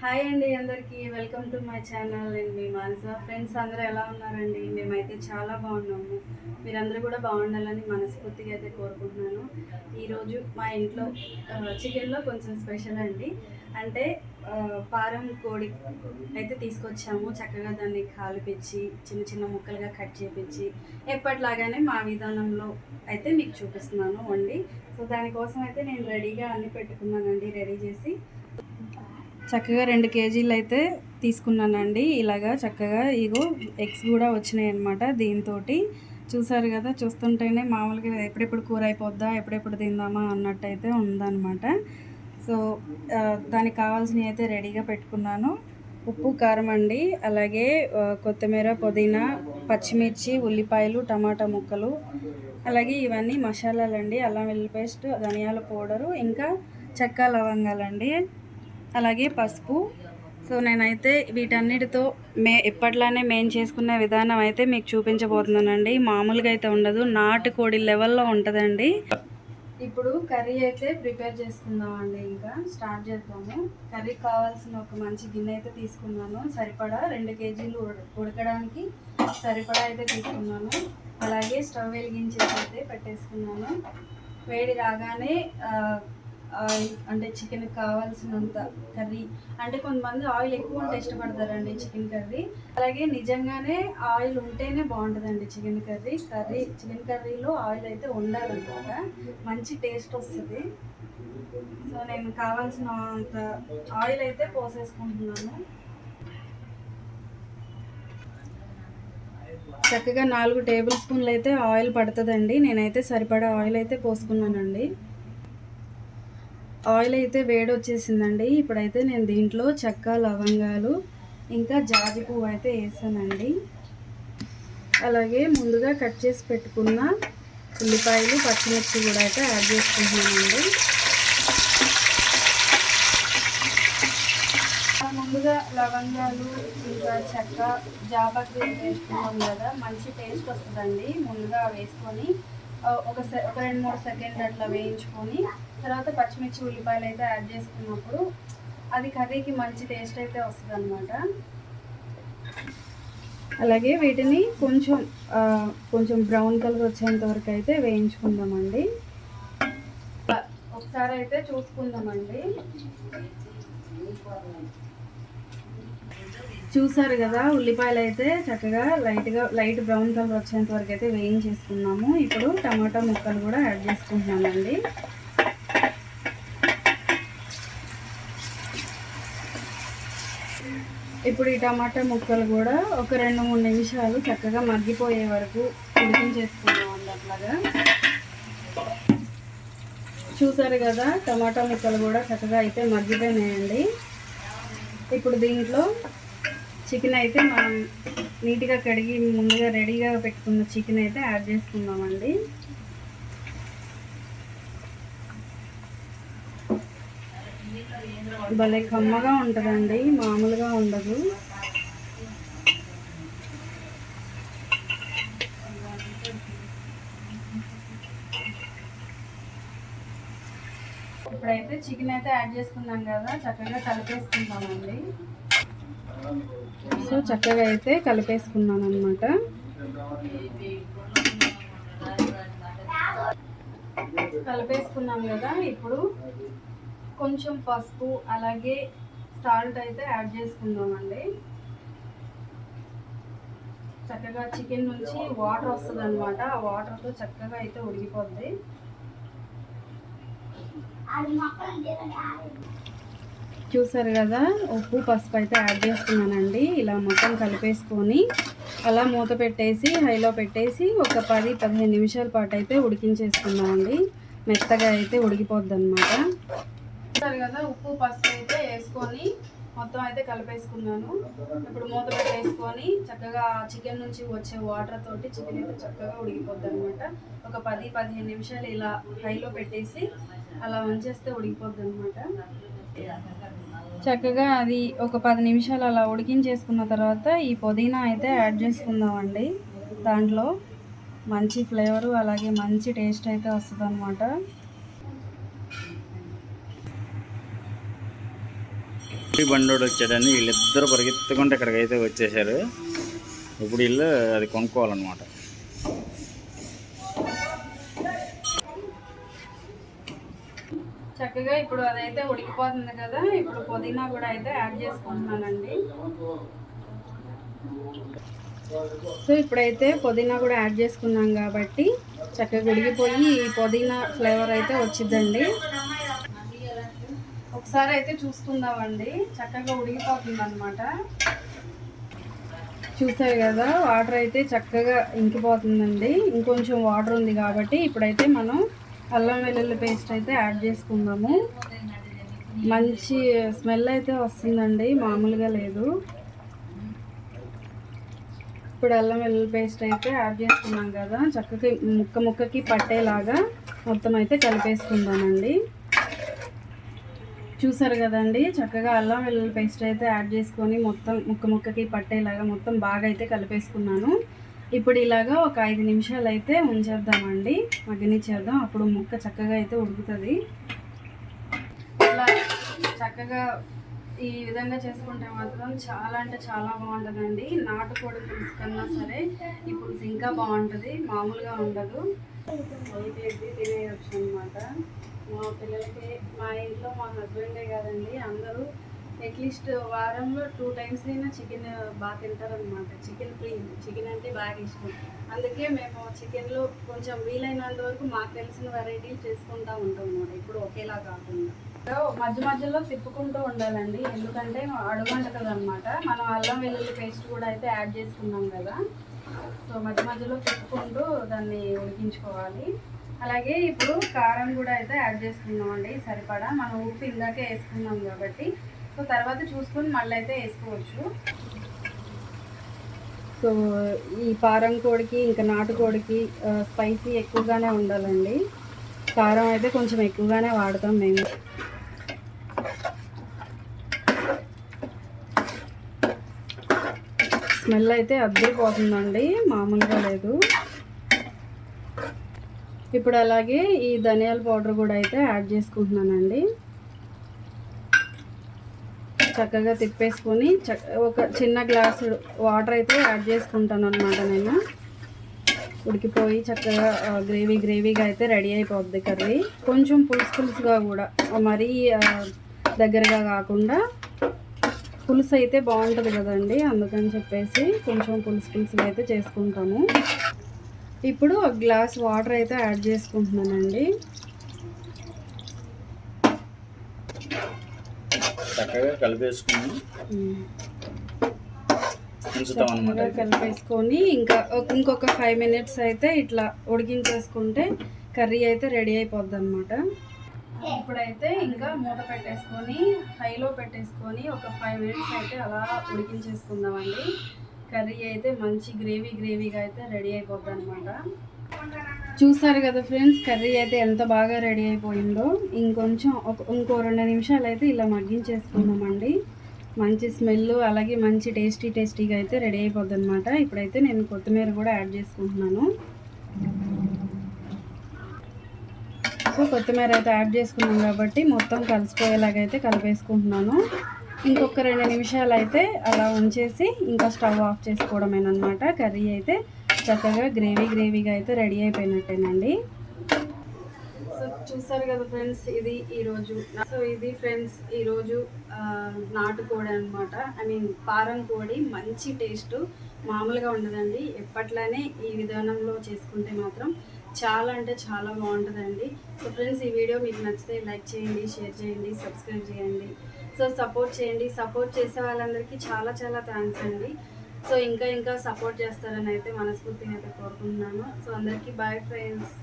Hi అండి అందరికీ. Welcome to my channel and me Manasa friends అందరూ ఎలా ఉన్నారండి? మేమైతే చాలా బాగున్నాము. మీరందరూ కూడా బాగుండాలని మనస్ఫూర్తిగా అయితే కోరుకుంటున్నాను. ఈరోజు మా ఇంట్లో చికెన్లో కొంచెం స్పెషల్ అండి. అంటే పారం కోడి అయితే తీసుకొచ్చాము. చక్కగా దాన్ని కాలిపించి చిన్న చిన్న ముక్కలుగా కట్ చేపించి ఎప్పటిలాగానే మా విధానంలో అయితే మీకు చూపిస్తున్నాను వండి సో దానికోసం అయితే నేను రెడీగా అన్ని పెట్టుకున్నానండి రెడీ చేసి. చక్కగా రెండు కేజీలు అయితే తీసుకున్నానండి. ఇలాగా చక్కగా ఇగో ఎగ్స్ కూడా వచ్చినాయి అనమాట దీంతో చూసారు కదా చూస్తుంటేనే మామూలుగా ఎప్పుడెప్పుడు కూర అయిపోద్దా ఎప్పుడెప్పుడు తిందామా అన్నట్టయితే ఉందన్నమాట. సో దానికి కావాల్సినవి అయితే రెడీగా పెట్టుకున్నాను. ఉప్పు కారం అండి. అలాగే కొత్తిమీర పుదీనా పచ్చిమిర్చి ఉల్లిపాయలు టమాటా ముక్కలు. అలాగే ఇవన్నీ మసాలాలండి. అల్లం వెల్లి పేస్ట్ ధనియాల పౌడరు ఇంకా చెక్క లవంగాలండి. అలాగే పసుపు. సో నేనైతే వీటన్నిటితో మే ఎప్పట్లానే మేము చేసుకునే విధానం అయితే మీకు చూపించబోతున్నానండి. మామూలుగా అయితే ఉండదు. నాటుకోడి లెవెల్లో ఉంటుందండి. ఇప్పుడు కర్రీ అయితే ప్రిపేర్ చేసుకుందామండి ఇంకా. స్టార్ట్ చేద్దాము. కర్రీ కావాల్సిన ఒక మంచి గిన్నె అయితే తీసుకున్నాను. సరిపడా రెండు కేజీలు ఉడ- ఉడకడానికి సరిపడా అయితే తీసుకున్నాను. అలాగే స్టవ్ వెలిగించేసి అయితే పెట్టేసుకున్నాను. వేడి రాగానే అంటే చికెన్ కావాల్సినంత కర్రీ. అంటే కొంతమంది ఆయిల్ ఎక్కువ ఉంటే ఇష్టపడతారండి చికెన్ కర్రీ. అలాగే నిజంగానే ఆయిల్ ఉంటేనే బాగుంటుందండి చికెన్ కర్రీ. కర్రీ చికెన్ కర్రీలో ఆయిల్ అయితే ఉండాలన్నమాట. మంచి టేస్ట్ వస్తుంది. సో నేను కావాల్సినంత ఆయిల్ అయితే పోసేసుకుంటున్నాను. చక్కగా నాలుగు టేబుల్ స్పూన్లు అయితే ఆయిల్ పడుతుందండి. నేనైతే సరిపడా ఆయిల్ అయితే పోసుకున్నానండి. ఆయిల్ అయితే వేడి వచ్చేసిందండి ఇప్పుడైతే నేను దీంట్లో చెక్క లవంగాలు ఇంకా జాజి పువ్వు అయితే వేసానండి. అలాగే ముందుగా కట్ చేసి పెట్టుకున్న ఉల్లిపాయలు పచ్చిమిర్చి కూడా అయితే యాడ్ చేసుకుంటున్నానండి. ముందుగా లవంగాలు ఇంకా చెక్క జాపత్రి వేసుకున్నాం కదా మంచి టేస్ట్ వస్తుందండి. ముందుగా వేసుకొని ఒక సె ఒక రెండు మూడు సెకండ్లు అట్లా వేయించుకొని తర్వాత పచ్చిమిర్చి ఉల్లిపాయలు అయితే యాడ్ చేసుకున్నప్పుడు అది కర్రీకి మంచి టేస్ట్ అయితే వస్తుంది అనమాట అలాగే వీటిని కొంచెం కొంచెం బ్రౌన్ కలర్ వచ్చేంత వరకు అయితే వేయించుకుందామండి. ఒకసారి అయితే చూసుకుందామండి. చూసారు కదా ఉల్లిపాయలు అయితే చక్కగా లైట్గా లైట్ బ్రౌన్ కలర్ వచ్చేంత వరకు అయితే వేయించేసుకున్నాము. ఇప్పుడు టమాటా ముక్కలు కూడా యాడ్ చేసుకుంటున్నామండి ఇప్పుడు ఈ టమాటా ముక్కలు కూడా ఒక రెండు మూడు నిమిషాలు చక్కగా మగ్గిపోయే వరకు ఉడికించేసుకున్నాం అట్లాగా. చూసారు కదా టమాటా ముక్కలు కూడా చక్కగా అయితే మగ్గిపోయినాయండి. ఇప్పుడు దీంట్లో చికెన్ అయితే మనం నీట్గా కడిగి ముందుగా రెడీగా పెట్టుకున్న చికెన్ అయితే యాడ్ చేసుకుందామండి. భలే కమ్మగా ఉంటుందండి మామూలుగా ఉండదు. ఇప్పుడైతే చికెన్ అయితే యాడ్ చేసుకున్నాం కదా చక్కగా కలిపేసుకుందామండి. సో చక్కగా అయితే కలిపేసుకున్నాను అనమాట కలిపేసుకున్నాం కదా ఇప్పుడు కొంచెం పసుపు అలాగే సాల్ట్ అయితే యాడ్ చేసుకుందామండి. చక్కగా చికెన్ నుంచి వాటర్ వస్తుంది అనమాట ఆ వాటర్తో చక్కగా అయితే ఉడికిపోద్ది. చూసారు కదా? ఉప్పు పసుపు అయితే యాడ్ చేసుకున్నానండి. ఇలా మొత్తం కలిపేసుకొని అలా మూత పెట్టేసి హైలో పెట్టేసి ఒక పది పదిహేను నిమిషాల పాటు అయితే ఉడికించేసుకున్నామండి మెత్తగా అయితే ఉడికిపోద్ది అనమాట చూసారు కదా? ఉప్పు పసుపు అయితే వేసుకొని మొత్తం అయితే కలిపేసుకున్నాను. ఇప్పుడు మూత పెట్టేసుకొని చక్కగా చికెన్ నుంచి వచ్చే వాటర్ తోటి చికెన్ అయితే చక్కగా ఉడికిపోద్ది అనమాట ఒక పది పదిహేను నిమిషాలు ఇలా హైలో పెట్టేసి అలా ఉంచేస్తే ఉడికిపోద్ది అనమాట చక్కగా అది ఒక పది నిమిషాలు అలా ఉడికించేసుకున్న తర్వాత ఈ పుదీనా అయితే యాడ్ చేసుకుందామండి. దాంట్లో మంచి ఫ్లేవరు అలాగే మంచి టేస్ట్ అయితే వస్తుంది అనమాట బండోడు వచ్చాడని వీళ్ళిద్దరు పరిగెత్తుకుంటే ఇక్కడికైతే వచ్చేసారు ఇప్పుడు వీళ్ళు అది కొనుక్కోవాలన్నమాట. చక్కగా ఇప్పుడు అదైతే ఉడికిపోతుంది కదా ఇప్పుడు పుదీనా కూడా అయితే యాడ్ చేసుకుంటున్నానండి. సో ఇప్పుడైతే పుదీనా కూడా యాడ్ చేసుకున్నాం కాబట్టి చక్కగా ఉడికిపోయి ఈ పుదీనా ఫ్లేవర్ అయితే వచ్చిందండి. ఒకసారి అయితే చూసుకుందామండి. చక్కగా ఉడికిపోతుంది అనమాట చూసారు కదా వాటర్ అయితే చక్కగా ఇంకిపోతుందండి. ఇంకొంచెం వాటర్ ఉంది కాబట్టి ఇప్పుడైతే మనం అల్లం వెల్లుల్లి పేస్ట్ అయితే యాడ్ చేసుకుందాము. మంచి స్మెల్ అయితే వస్తుందండి మామూలుగా లేదు. ఇప్పుడు అల్లం వెల్లుల్లి పేస్ట్ అయితే యాడ్ చేసుకున్నాం కదా చక్కకి ముక్క ముక్కకి పట్టేలాగా మొత్తం అయితే కలిపేసుకుందామండి. చూసారు కదండి చక్కగా అల్లం వెల్లుల్లి పేస్ట్ అయితే యాడ్ చేసుకొని మొత్తం ముక్క ముక్కకి పట్టేలాగా మొత్తం బాగా అయితే కలిపేసుకున్నాను. ఇప్పుడు ఇలాగా ఒక ఐదు నిమిషాలు అయితే ఉంచేద్దామండి మగ్గనిచ్చేద్దాం అప్పుడు ముక్క చక్కగా అయితే ఉడుకుతుంది. ఇలా చక్కగా ఈ విధంగా చేసుకుంటే మాత్రం చాలా అంటే చాలా బాగుంటుందండి నాటుకోడి పులుసు కన్నా సరే ఈ పులుసు ఇంకా బాగుంటుంది. మామూలుగా ఉండదు. అయిపోయింది తినేయచ్చు అనమాట మా పిల్లలకి మా ఇంట్లో మా హస్బెండే కాదండి అందరూ అట్లీస్ట్ వారంలో టూ టైమ్స్ అయినా చికెన్ బాగా తింటారనమాట చికెన్ ప్రియం చికెన్ అంటే బాగా ఇష్టం. అందుకే మేము చికెన్లో కొంచెం వీలైనంత వరకు మాకు తెలిసిన వెరైటీలు చేసుకుంటూ ఉంటాం అన్నమాట. ఇప్పుడు ఒకేలా కాకుండా. సో మధ్య మధ్యలో తిప్పుకుంటూ ఉండాలండి. ఎందుకంటే అడుగంటది అనమాట మనం అల్లం వెల్లుల్లి పేస్ట్ కూడా అయితే యాడ్ చేసుకున్నాం కదా. సో మధ్య మధ్యలో తిప్పుకుంటూ దాన్ని ఉడికించుకోవాలి. అలాగే ఇప్పుడు కారం కూడా అయితే యాడ్ చేసుకున్నాం అండి సరిపడా. మనం ఉప్పు ఇందాకే వేసుకున్నాం కాబట్టి సో తర్వాత చూసుకొని మళ్ళీ అయితే వేసుకోవచ్చు. సో ఈ పారం కోడికి ఇంకా నాటుకోడికి స్పైసీ ఎక్కువగానే ఉండాలండి. కారం అయితే కొంచెం ఎక్కువగానే వాడతాం మేము. స్మెల్ అయితే అద్దరిపోతుందండి మామూలుగా లేదు. ఇప్పుడు అలాగే ఈ ధనియాల పౌడర్ కూడా అయితే యాడ్ చేసుకుంటున్నానండి. చక్కగా తిప్పేసుకొని ఒక చిన్న గ్లాసు వాటర్ అయితే యాడ్ చేసుకుంటాను అనమాట నేను. ఉడికిపోయి చక్కగా గ్రేవీ గ్రేవీగా అయితే రెడీ అయిపోద్ది కర్రీ. కొంచెం పులుసు పులుసుగా కూడా మరీ దగ్గరగా కాకుండా పులుసు అయితే బాగుంటుంది కదండి అందుకని చెప్పేసి కొంచెం పులుసు పులుసుగా అయితే చేసుకుంటాము. ఇప్పుడు ఒక గ్లాస్ వాటర్ అయితే యాడ్ చేసుకుంటున్నానండి. చక్కగా కలిపేసుకుని ఉంచుతాం అనమాట కలిపేసుకొని ఇంకా ఇంకొక ఫైవ్ మినిట్స్ అయితే ఇట్లా ఉడికించేసుకుంటే కర్రీ అయితే రెడీ అయిపోద్ది అనమాట ఇప్పుడైతే ఇంకా మూత పెట్టేసుకొని హైలో పెట్టేసుకొని ఒక ఫైవ్ మినిట్స్ అయితే అలా ఉడికించేసుకుందామండి. కర్రీ అయితే మంచి గ్రేవీ గ్రేవీగా అయితే రెడీ అయిపోద్ది అనమాట చూసారు కదా ఫ్రెండ్స్ కర్రీ అయితే ఎంత బాగా రెడీ అయిపోయిందో. ఇంకొంచెం ఒక ఇంకో రెండు నిమిషాలు అయితే ఇలా మగ్గించేసుకుందామండి. మంచి స్మెల్ అలాగే మంచి టేస్టీ టేస్టీగా అయితే రెడీ అయిపోద్ది అనమాట ఇప్పుడైతే నేను కొత్తిమీర కూడా యాడ్ చేసుకుంటున్నాను. సో కొత్తిమీర అయితే యాడ్ చేసుకున్నాం కాబట్టి మొత్తం కలిసిపోయేలాగైతే కలిపేసుకుంటున్నాను. ఇంకొక రెండు నిమిషాలు అయితే అలా ఉంచేసి ఇంకా స్టవ్ ఆఫ్ చేసుకోవడమేనమాట కర్రీ అయితే చక్కగా గ్రేవీ గ్రేవీగా అయితే రెడీ అయిపోయినట్టేనండి. సో చూసారు కదా ఫ్రెండ్స్ ఇది ఈరోజు సో ఇది ఫ్రెండ్స్ ఈరోజు నాటుకోడి అనమాట ఐ మీన్ పారం కోడి మంచి టేస్ట్ మామూలుగా ఉండదండి. ఎప్పట్లానే ఈ విధానంలో చేసుకుంటే మాత్రం చాలా అంటే చాలా బాగుంటుందండి. సో ఫ్రెండ్స్ ఈ వీడియో మీకు నచ్చితే లైక్ చేయండి షేర్ చేయండి సబ్స్క్రైబ్ చేయండి. సో సపోర్ట్ చేయండి. సపోర్ట్ చేసే వాళ్ళందరికీ చాలా చాలా థ్యాంక్స్ అండి. సో ఇంకా ఇంకా సపోర్ట్ చేస్తారని అయితే మనస్ఫూర్తిగా అయితే కోరుకుంటున్నాను. సో అందరికీ బాయ్ ఫ్రెండ్స్